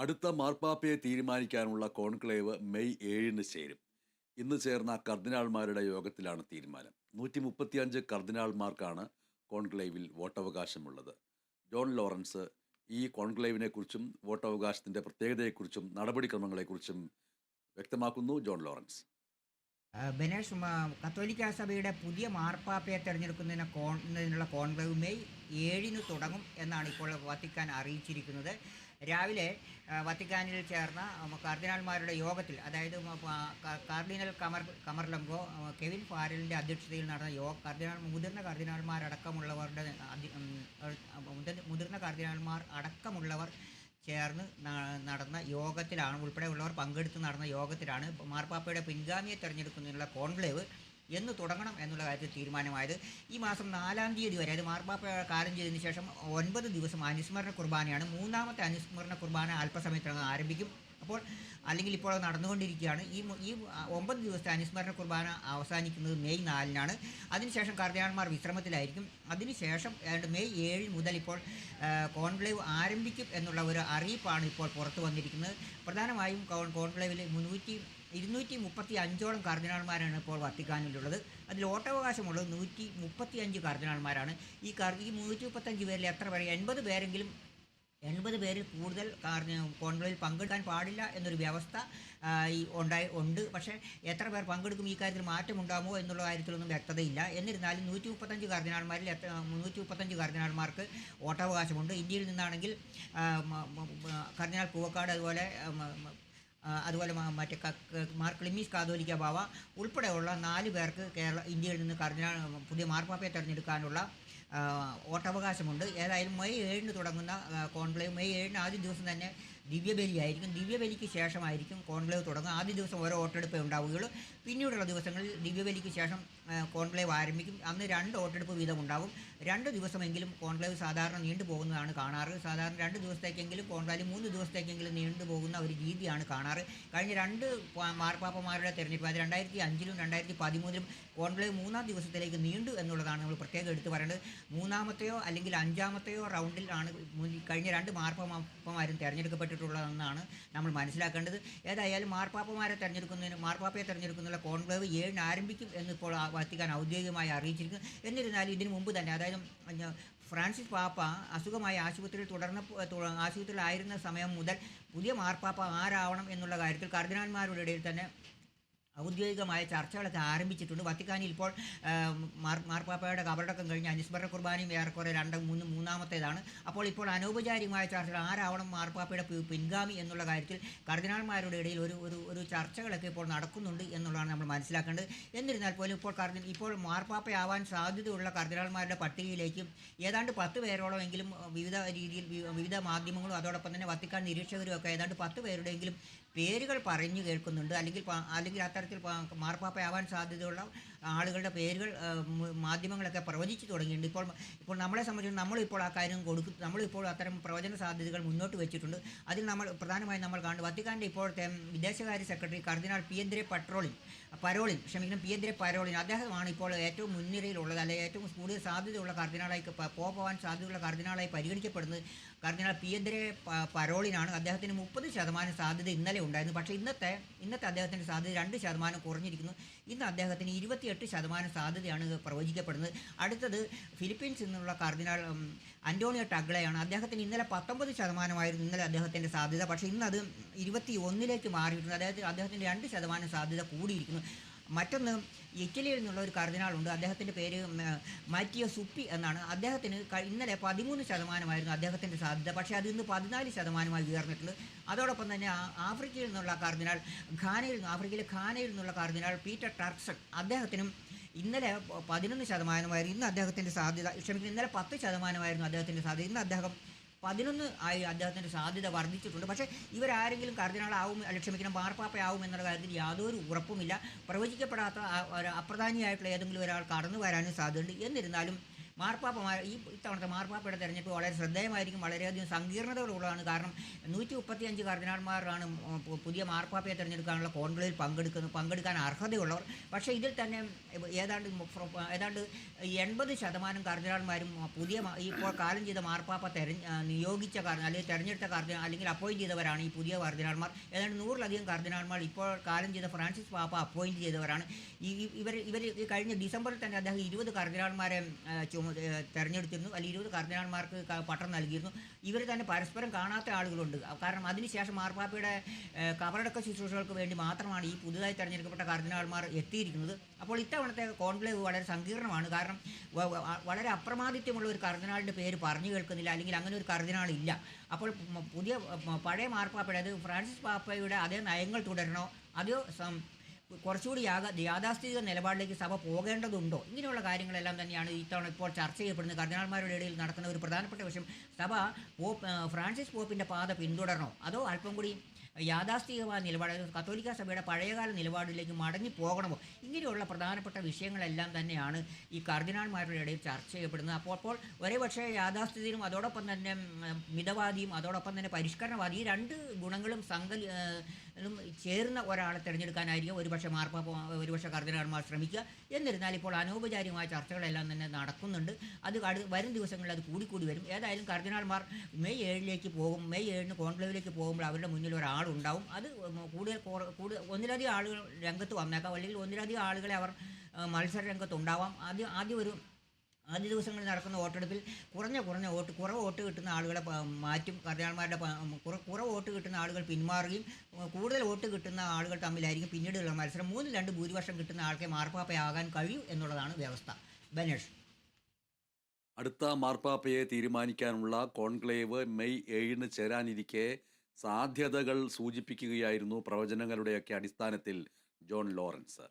അടുത്ത മാർപ്പാപ്പയെ തീരുമാനിക്കാനുള്ള കോൺക്ലേവ് മെയ് ഏഴിന് ചേരും. ഇന്ന് ചേർന്ന കർദിനാൾമാരുടെ യോഗത്തിലാണ് തീരുമാനം. നൂറ്റി മുപ്പത്തിയഞ്ച് കർദിനാൾമാർക്കാണ് കോൺക്ലേവിൽ വോട്ടവകാശമുള്ളത്. ജോൺ ലോറൻസ് ഈ കോൺക്ലേവിനെക്കുറിച്ചും വോട്ടവകാശത്തിന്റെ പ്രത്യേകതയെക്കുറിച്ചും നടപടിക്രമങ്ങളെക്കുറിച്ചും വ്യക്തമാക്കുന്നു ജോൺ ലോറൻസ്. ബനേഷ് കത്തോലിക്ക സഭയുടെ പുതിയ മാർപ്പാപ്പയെ തെരഞ്ഞെടുക്കുന്നതിന് കോൺന്നതിനുള്ള കോൺക്ലേവ് മെയ് ഏഴിന് തുടങ്ങും എന്നാണ് ഇപ്പോൾ വത്തിക്കാൻ അറിയിച്ചിരിക്കുന്നത്. രാവിലെ വത്തിക്കാനിൽ ചേർന്ന കർദിനാൾമാരുടെ യോഗത്തിൽ അതായത് കാർഡിനൽ കമർ കമർലംഗോ കെവിൻ ഫാരലിന്റെ അധ്യക്ഷതയിൽ നടന്ന യോഗ കർദിനാൾ മുതിർന്ന കർദിനാൾമാരടക്കമുള്ളവരുടെ മുതിർന്ന കർദിനാൾമാർ അടക്കമുള്ളവർ ചേർന്ന് നടന്ന യോഗത്തിലാണ് ഉൾപ്പെടെയുള്ളവർ പങ്കെടുത്ത് നടന്ന യോഗത്തിലാണ് മാർപ്പാപ്പയുടെ പിൻഗാമിയെ തിരഞ്ഞെടുക്കുന്നതിനുള്ള കോൺക്ലേവ് എന്ന് തുടങ്ങണം എന്നുള്ള കാര്യത്തിൽ തീരുമാനമായത്. ഈ മാസം നാലാം തീയതി വരെ അത് മാർപ്പാപ്പ കാലം ചെയ്തതിന് ശേഷം ഒൻപത് ദിവസം അനുസ്മരണ കുർബാനയാണ് മൂന്നാമത്തെ അനുസ്മരണ കുർബാന അല്പസമയത്തിനകം ആരംഭിക്കും. അപ്പോൾ അല്ലെങ്കിൽ ഇപ്പോൾ നടന്നുകൊണ്ടിരിക്കുകയാണ്. ഈ ഈ ഒമ്പത് ദിവസത്തെ അനുസ്മരണ കുർബാന അവസാനിക്കുന്നത് മെയ് നാലിനാണ്. അതിനുശേഷം കർദിനാൾമാർ വിശ്രമത്തിലായിരിക്കും. അതിനുശേഷം മെയ് ഏഴ് മുതൽ ഇപ്പോൾ കോൺക്ലേവ് ആരംഭിക്കും എന്നുള്ള ഒരു അറിയിപ്പാണ് ഇപ്പോൾ പുറത്തു വന്നിരിക്കുന്നത്. പ്രധാനമായും കോൺ- കോൺക്ലേവിൽ മുന്നൂറ്റി ഇരുന്നൂറ്റി മുപ്പത്തി അഞ്ചോളം കർദിനാൾമാരാണ് ഇപ്പോൾ വത്തിക്കാനിലുള്ളത്. അതിൽ ഓട്ടവകാശമുള്ളത് നൂറ്റി മുപ്പത്തി അഞ്ച് കർദിനാൾമാരാണ് ഈ കർ ഈ മുന്നൂറ്റി മുപ്പത്തഞ്ച് പേരിൽ എത്ര പേര്? എൺപത് പേരെങ്കിലും എൺപത് പേരിൽ കൂടുതൽ കോൺക്ലേവിൽ പങ്കെടുക്കാൻ പാടില്ല എന്നൊരു വ്യവസ്ഥ ഈ ഉണ്ടായി ഉണ്ട്. പക്ഷേ എത്ര പേർ പങ്കെടുക്കും? ഈ കാര്യത്തിൽ മാറ്റമുണ്ടാകുമോ എന്നുള്ള കാര്യത്തിലൊന്നും വ്യക്തതയില്ല. എന്നിരുന്നാലും നൂറ്റി മുപ്പത്തഞ്ച് കർദിനാൾമാരിൽ എത്ര നൂറ്റി മുപ്പത്തഞ്ച് കർദിനാൾമാർക്ക് വോട്ടവകാശമുണ്ട്. ഇന്ത്യയിൽ നിന്നാണെങ്കിൽ കർദിനാൾ പൂവക്കാട് അതുപോലെ അതുപോലെ മറ്റേ മാർ ക്ലിമീസ് കാതോലിക്ക ബാവ ഉൾപ്പെടെയുള്ള നാല് പേർക്ക് കേരള ഇന്ത്യയിൽ നിന്ന് കർദിനാൾ പുതിയ മാർപ്പാപ്പയെ തെരഞ്ഞെടുക്കാനുള്ള വോട്ടവകാശമുണ്ട്. ഏതായാലും മെയ് ഏഴിന് തുടങ്ങുന്ന കോൺക്ലേവ്. മെയ് ഏഴിന് ആദ്യ ദിവസം തന്നെ ദിവ്യബലിയായിരിക്കും. ദിവ്യബലിക്ക് ശേഷമായിരിക്കും കോൺക്ലേവ് തുടങ്ങുക. ആദ്യ ദിവസം ഓരോ വോട്ടെടുപ്പേ ഉണ്ടാവുകയുള്ളൂ. പിന്നീടുള്ള ദിവസങ്ങളിൽ ദിവ്യബലിക്ക് ശേഷം കോൺക്ലേവ് ആരംഭിക്കും. അന്ന് രണ്ട് വോട്ടെടുപ്പ് വീതം ഉണ്ടാവും രണ്ട് ദിവസമെങ്കിലും കോൺക്ലേവ് സാധാരണ നീണ്ടു പോകുന്നതാണ് കാണാറ്. സാധാരണ രണ്ട് ദിവസത്തേക്കെങ്കിലും കോൺക്ലേവ് മൂന്ന് ദിവസത്തേക്കെങ്കിലും നീണ്ടു പോകുന്ന ഒരു രീതിയാണ് കാണാറ്. കഴിഞ്ഞ രണ്ട് മാർപ്പാപ്പമാരുടെ തെരഞ്ഞെടുപ്പ് അത് രണ്ടായിരത്തി അഞ്ചിലും രണ്ടായിരത്തി പതിമൂന്നിലും കോൺക്ലേവ് മൂന്നാം ദിവസത്തിലേക്ക് നീണ്ടു എന്നുള്ളതാണ് നമ്മൾ പ്രത്യേകം എടുത്തു പറയേണ്ടത്. മൂന്നാമത്തെയോ അല്ലെങ്കിൽ അഞ്ചാമത്തെയോ റൗണ്ടിലാണ് കഴിഞ്ഞ രണ്ട് മാർപ്പാപ്പമാരും തിരഞ്ഞെടുക്കപ്പെട്ടിട്ടുള്ളതെന്നാണ് നമ്മൾ മനസ്സിലാക്കേണ്ടത്. ഏതായാലും മാർപ്പാപ്പമാരെ തെരഞ്ഞെടുക്കുന്നതിന് മാർപ്പാപ്പയെ തെരഞ്ഞെടുക്കുന്നതിനുള്ള കോൺക്ലേവ് ഏഴിന് ആരംഭിക്കും എന്നിപ്പോൾ വത്തിക്കാൻ ഔദ്യോഗികമായി അറിയിച്ചിരിക്കും എന്നിരുന്നാലും ഇതിനു മുമ്പ് തന്നെ അതായത് ഫ്രാൻസിസ് പാപ്പ അസുഖമായി ആശുപത്രിയിൽ തുടർന്ന് ആശുപത്രിയിലായിരുന്ന സമയം മുതൽ പുതിയ മാർപ്പാപ്പ ആരാവണം എന്നുള്ള കാര്യത്തിൽ കർദിനാന്മാരുടെ ഇടയിൽ തന്നെ ഔദ്യോഗികമായ ചർച്ചകളൊക്കെ ആരംഭിച്ചിട്ടുണ്ട്. വത്തിക്കാനിൽ ഇപ്പോൾ മാർ മാർപ്പാപ്പയുടെ കബറടക്കം കഴിഞ്ഞ് അനുസ്മരണ കുർബാനയും ഏറെക്കുറെ രണ്ട് മൂന്ന് മൂന്നാമത്തേതാണ്. അപ്പോൾ ഇപ്പോൾ അനൗപചാരികമായ ചർച്ചകൾ ആരാവണം മാർപ്പാപ്പയുടെ പിൻഗാമി എന്നുള്ള കാര്യത്തിൽ കർദിനാൾമാരുടെ ഇടയിൽ ഒരു ഒരു ഒരു ചർച്ചകളൊക്കെ ഇപ്പോൾ നടക്കുന്നുണ്ട് എന്നുള്ളതാണ് നമ്മൾ മനസ്സിലാക്കേണ്ടത്. എന്നിരുന്നാൽ പോലും ഇപ്പോൾ കർദിൻ ഇപ്പോൾ മാർപ്പാപ്പയാവാൻ സാധ്യതയുള്ള കർദിനാൾമാരുടെ പട്ടികയിലേക്ക് ഏതാണ്ട് പത്ത് പേരോളം എങ്കിലും വിവിധ രീതിയിൽ വിവിധ മാധ്യമങ്ങളും അതോടൊപ്പം തന്നെ വത്തിക്കാൻ നിരീക്ഷകരും ഒക്കെ ഏതാണ്ട് പത്ത് പേരുടെയെങ്കിലും പേരുകൾ പറഞ്ഞു കേൾക്കുന്നുണ്ട്. അല്ലെങ്കിൽ അല്ലെങ്കിൽ അത്തരത്തിൽ മാർപ്പാപ്പയാവാൻ സാധ്യതയുള്ള ആളുകളുടെ പേരുകൾ മാധ്യമങ്ങളൊക്കെ പ്രവചിച്ചു തുടങ്ങിയിട്ടുണ്ട്. ഇപ്പോൾ ഇപ്പോൾ നമ്മളെ സംബന്ധിച്ച് നമ്മളിപ്പോൾ ആ കാര്യം കൊടുക്കും നമ്മളിപ്പോൾ അത്തരം പ്രവചന സാധ്യതകൾ മുന്നോട്ട് വെച്ചിട്ടുണ്ട്. അതിൽ നമ്മൾ പ്രധാനമായും നമ്മൾ കാണുന്നത് വത്തിക്കാന്റെ ഇപ്പോഴത്തെ വിദേശകാര്യ സെക്രട്ടറി കർദിനാൾ പിയന്ദ്രെ പട്രോളിൻ പരോളിൻ ക്ഷമിക്കണം പിയന്ദ്രെ പരോളിൻ അദ്ദേഹമാണ് ഇപ്പോൾ ഏറ്റവും മുൻനിരയിലുള്ളത് അല്ലെങ്കിൽ ഏറ്റവും കൂടുതൽ സാധ്യതയുള്ള കർദിനാളായി പോകാൻ സാധ്യതയുള്ള കർദിനാളായി പരിഗണിക്കപ്പെടുന്നത് കർദിനാൾ പിയന്ദ്രെ പരോളിനാണ്. അദ്ദേഹത്തിന് മുപ്പത് ശതമാനം സാധ്യത ഇന്നലെ ഉണ്ടായിരുന്നു. പക്ഷേ ഇന്നത്തെ ഇന്നത്തെ അദ്ദേഹത്തിന്റെ സാധ്യത രണ്ട് ശതമാനം കുറഞ്ഞിരിക്കുന്നു. ഇന്ന് അദ്ദേഹത്തിന് ഇരുപത്തിയെട്ട് ശതമാനം സാധ്യതയാണ് പ്രവചിക്കപ്പെടുന്നത്. അടുത്തത് ഫിലിപ്പീൻസിൽ നിന്നുള്ള കർദിനാൾ അന്റോണിയോ ടഗ്ലയാണ്. അദ്ദേഹത്തിന് ഇന്നലെ പത്തൊമ്പത് ശതമാനമായിരുന്നു ഇന്നലെ അദ്ദേഹത്തിന്റെ സാധ്യത. പക്ഷേ ഇന്ന് അത് ഇരുപത്തി ഒന്നിലേക്ക് മാറിയിട്ടുണ്ട്. അതായത് അദ്ദേഹത്തിന്റെ രണ്ട് ശതമാനം സാധ്യത കൂടിയിരിക്കുന്നു. മറ്റൊന്ന് ഇറ്റലിയിൽ നിന്നുള്ള ഒരു കർദിനാളുണ്ട്. അദ്ദേഹത്തിന്റെ പേര് മാറ്റിയ സുപ്പി എന്നാണ്. അദ്ദേഹത്തിന് ഇന്നലെ പതിമൂന്ന് ശതമാനമായിരുന്നു അദ്ദേഹത്തിന്റെ സാധ്യത. പക്ഷേ അത് ഇന്ന് പതിനാല് ശതമാനമായി ഉയർന്നിട്ടുണ്ട്. അതോടൊപ്പം തന്നെ ആഫ്രിക്കയിൽ നിന്നുള്ള കർദിനാൾ ഖാനയിൽ നിന്ന് ആഫ്രിക്കയിലെ ഖാനയിൽ നിന്നുള്ള കർദിനാൾ പീറ്റർ ടർക്സൺ അദ്ദേഹത്തിനും ഇന്നലെ പതിനൊന്ന് ശതമാനമായിരുന്നു ഇന്ന് അദ്ദേഹത്തിന്റെ സാധ്യത. ക്ഷമിക്കുന്നത് ഇന്നലെ പത്ത് ശതമാനമായിരുന്നു അദ്ദേഹത്തിന്റെ സാധ്യത. ഇന്ന് അദ്ദേഹം പതിനൊന്ന് ആയി അദ്ദേഹത്തിന്റെ സാധ്യത വർദ്ധിച്ചിട്ടുണ്ട്. പക്ഷേ ഇവരാരെങ്കിലും കർദിനാളാവും ക്ഷമിക്കണം മാർപ്പാപ്പയാവും എന്നുള്ള കാര്യത്തിൽ യാതൊരു ഉറപ്പുമില്ല. പ്രവചിക്കപ്പെടാത്ത അപ്രധാനിയായിട്ടുള്ള ഏതെങ്കിലും ഒരാൾ കടന്നു വരാനും സാധ്യതയുണ്ട്. എന്നിരുന്നാലും മാർപ്പാപ്പമാർ ഈ ഇത്തവണത്തെ മാർപ്പാപ്പയുടെ തെരഞ്ഞെടുപ്പ് വളരെ ശ്രദ്ധേയമായിരിക്കും. വളരെയധികം സങ്കീർണതകളുള്ളതാണ് കാരണം നൂറ്റി മുപ്പത്തി അഞ്ച് കർദിനാൾമാരാണ് പുതിയ മാർപ്പാപ്പയെ തിരഞ്ഞെടുക്കാനുള്ള കോൺക്ലേവിൽ പങ്കെടുക്കുന്നത് പങ്കെടുക്കാൻ അർഹതയുള്ളവർ. പക്ഷേ ഇതിൽ തന്നെ ഏതാണ്ട് ഏതാണ്ട് എൺപത് ശതമാനം കർദിനാൾമാരും പുതിയ ഇപ്പോൾ കാലം ചെയ്ത മാർപ്പാപ്പ തെരഞ്ഞ നിയോഗിച്ച കർദിനാൾ അല്ലെങ്കിൽ തെരഞ്ഞെടുത്ത കർദിനാൾ അല്ലെങ്കിൽ അപ്പോയിന്റ് ചെയ്തവരാണ് ഈ പുതിയ കർദിനാൾമാർ ഏതാണ്ട് നൂറിലധികം കർദിനാൾമാർ ഇപ്പോൾ കാലം ചെയ്ത ഫ്രാൻസിസ് പാപ്പ അപ്പോയിന്റ് ചെയ്തവരാണ്. ഇവർ ഇവർ കഴിഞ്ഞ ഡിസംബറിൽ തന്നെ അദ്ദേഹം ഇരുപത് കർദിനാൾമാരെ ചുമ തെരഞ്ഞെടുത്തിരുന്നു. അല്ലെങ്കിൽ ഇരുപത് കർദിനാൾമാർക്ക് പട്ടം നൽകിയിരുന്നു. ഇവർ തന്നെ പരസ്പരം കാണാത്ത ആളുകളുണ്ട്. കാരണം അതിനുശേഷം മാർപ്പാപ്പയുടെ കബറടക്ക ശുശ്രൂഷകൾക്ക് വേണ്ടി മാത്രമാണ് ഈ പുതുതായി തെരഞ്ഞെടുക്കപ്പെട്ട കർദിനാൾമാർ എത്തിയിരിക്കുന്നത്. അപ്പോൾ ഇത്തവണത്തെ കോൺക്ലേവ് വളരെ സങ്കീർണമാണ്. കാരണം വളരെ അപ്രമാദിത്യമുള്ള ഒരു കർദിനാളിന്റെ പേര് പറഞ്ഞു കേൾക്കുന്നില്ല. അല്ലെങ്കിൽ അങ്ങനെ ഒരു കർദിനാൾ ഇല്ല. അപ്പോൾ പുതിയ പഴയ മാർപ്പാപ്പയുടെ അത് ഫ്രാൻസിസ് പാപ്പയുടെ അതേ നയങ്ങൾ തുടരണോ? അതോ കുറച്ചുകൂടി യാഥാ യാഥാസ്ഥിതിക നിലപാടിലേക്ക് സഭ പോകേണ്ടതുണ്ടോ? ഇങ്ങനെയുള്ള കാര്യങ്ങളെല്ലാം തന്നെയാണ് ഇത്തവണ ഇപ്പോൾ ചർച്ച ചെയ്യപ്പെടുന്നത്. കർദിനാൾമാരുടെ ഇടയിൽ നടക്കുന്ന ഒരു പ്രധാനപ്പെട്ട വിഷയം സഭ പോപ്പ് ഫ്രാൻസിസ് പോപ്പിന്റെ പാത പിന്തുടരണോ? അതോ അല്പം കൂടി യാഥാസ്ഥികമായ നിലപാട് കത്തോലിക്ക സഭയുടെ പഴയകാല നിലപാടിലേക്ക് മടങ്ങി പോകണമോ? ഇങ്ങനെയുള്ള പ്രധാനപ്പെട്ട വിഷയങ്ങളെല്ലാം തന്നെയാണ് ഈ കർദിനാൾമാരുടെ ഇടയിൽ ചർച്ച ചെയ്യപ്പെടുന്നത്. അപ്പോൾ അപ്പോൾ ഒരേ പക്ഷേ യാഥാസ്ഥിതിയും അതോടൊപ്പം തന്നെ മിതവാദിയും അതോടൊപ്പം തന്നെ പരിഷ്കരണവാദി ഈ രണ്ട് ഗുണങ്ങളും സങ്കൽ ചേർന്ന ഒരാളെ തിരഞ്ഞെടുക്കാനായിരിക്കും ഒരുപക്ഷെ മാർപ്പാപ്പ ഒരുപക്ഷെ കർദിനാൾമാർ ശ്രമിക്കുക. എന്നിരുന്നാൽ ഇപ്പോൾ അനൗപചാരികമായ ചർച്ചകളെല്ലാം തന്നെ നടക്കുന്നുണ്ട്. അത് അടു വരും ദിവസങ്ങളിൽ അത് കൂടിക്കൂടി വരും. ഏതായാലും കർദിനാൾമാർ മെയ് ഏഴിലേക്ക് പോകും. മെയ് ഏഴിന് കോൺക്ലേവിലേക്ക് പോകുമ്പോൾ അവരുടെ മുന്നിൽ ഒരാളുണ്ടാവും. അത് കൂടുതൽ കൂടുതൽ ഒന്നിലധികം ആളുകൾ രംഗത്ത് വന്നേക്കാം. അല്ലെങ്കിൽ ഒന്നിലധികം ആളുകളെ അവർ മത്സര രംഗത്തുണ്ടാവാം ആദ്യം ആദ്യം ഒരു ആദ്യ ദിവസങ്ങളിൽ നടക്കുന്ന വോട്ടെടുപ്പിൽ കുറഞ്ഞ കുറഞ്ഞ വോട്ട് കുറവ് വോട്ട് കിട്ടുന്ന ആളുകളെ മാറ്റും കർദിനാൾമാരുടെ കുറവ് വോട്ട് കിട്ടുന്ന ആളുകൾ പിന്മാറുകയും കൂടുതൽ വോട്ട് കിട്ടുന്ന ആളുകൾ തമ്മിലായിരിക്കും പിന്നീടുള്ള മത്സരം. മൂന്നിൽ രണ്ട് ഭൂരിപക്ഷം കിട്ടുന്ന ആൾക്കെ മാർപ്പാപ്പയാകാൻ കഴിയൂ എന്നുള്ളതാണ് വ്യവസ്ഥ. ബനേഷ്. അടുത്ത മാർപ്പാപ്പയെ തീരുമാനിക്കാനുള്ള കോൺക്ലേവ് മെയ് ഏഴിന് ചേരാനിരിക്കെ സാധ്യതകൾ സൂചിപ്പിക്കുകയായിരുന്നു പ്രവചനങ്ങളുടെയൊക്കെ അടിസ്ഥാനത്തിൽ ജോൺ ലോറൻസ്.